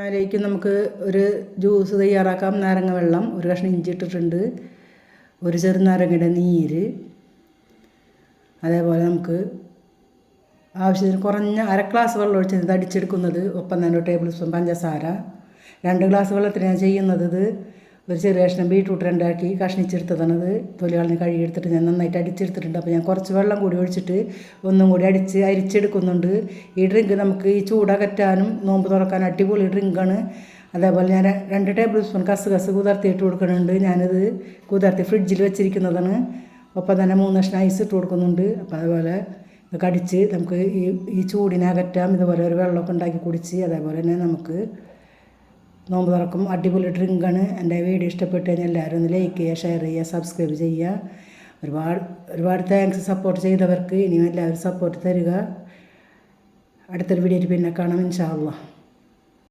അതിലേക്ക് നമുക്ക് ഒരു ജ്യൂസ് തയ്യാറാക്കാം. നാരങ്ങ വെള്ളം ഒരു കഷ്ണം ഇഞ്ചി ഇട്ടിട്ടുണ്ട്. ഒരു ചെറുനാരങ്ങയുടെ നീര്. അതേപോലെ നമുക്ക് ആവശ്യത്തിന് കുറഞ്ഞ അര ഗ്ലാസ് വെള്ളം ഒഴിച്ച് അടിച്ചെടുക്കുന്നത് ഒപ്പം തന്നെ ടേബിൾ സ്പൂൺ പഞ്ചസാര. രണ്ട് ഗ്ലാസ് വെള്ളത്തിന് ഞാൻ ചെയ്യുന്നത് ഒരു ചെറിയ കഷ്ണം ബീട്രൂട്ട് രണ്ടാക്കി തന്നത് കളഞ്ഞ് കഴുകിയെടുത്തിട്ട് ഞാൻ നന്നായിട്ട് അടിച്ചെടുത്തിട്ടുണ്ട്. അപ്പോൾ ഞാൻ കുറച്ച് വെള്ളം കൂടി ഒഴിച്ചിട്ട് ഒന്നും കൂടി അടിച്ച് അരിച്ചെടുക്കുന്നുണ്ട്. ഈ ഡ്രിങ്ക് നമുക്ക് ഈ ചൂടകറ്റാനും നോമ്പ് തുറക്കാനും അടിപൊളി ഡ്രിങ്കാണ്. അതേപോലെ ഞാൻ രണ്ട് ടേബിൾ സ്പൂൺ കസ് കസ് കുതിർത്തിയിട്ട് കൊടുക്കുന്നുണ്ട്. ഞാനത് കുതിർത്തി ഫ്രിഡ്ജിൽ വെച്ചിരിക്കുന്നതാണ്. ഒപ്പം തന്നെ മൂന്ന് കഷ്ണം ഐസ് ഇട്ട് കൊടുക്കുന്നുണ്ട്. അപ്പോൾ അതുപോലെ കടിച്ച് നമുക്ക് ഈ ഈ ചൂടിനകറ്റാം ഇതുപോലെ ഒരു വെള്ളമൊക്കെ ഉണ്ടാക്കി കുടിച്ച് അതേപോലെ തന്നെ നമുക്ക് നോമ്പ് തുറക്കും. അടിപൊളി ഡ്രിങ്കാണ്. എന്റെ വീഡിയോ ഇഷ്ടപ്പെട്ട് കഴിഞ്ഞാൽ എല്ലാവരും ഒന്ന് ലൈക്ക് ചെയ്യുക ഷെയർ ചെയ്യുക സബ്സ്ക്രൈബ് ചെയ്യുക. ഒരുപാട് ഒരുപാട് താങ്ക്സ് സപ്പോർട്ട് ചെയ്തവർക്ക് ഇനിയും എല്ലാവരും സപ്പോർട്ട് തരിക. അടുത്തൊരു വീഡിയോയിൽ പിന്നെ കാണാം ഇൻഷാ അള്ളാഹ്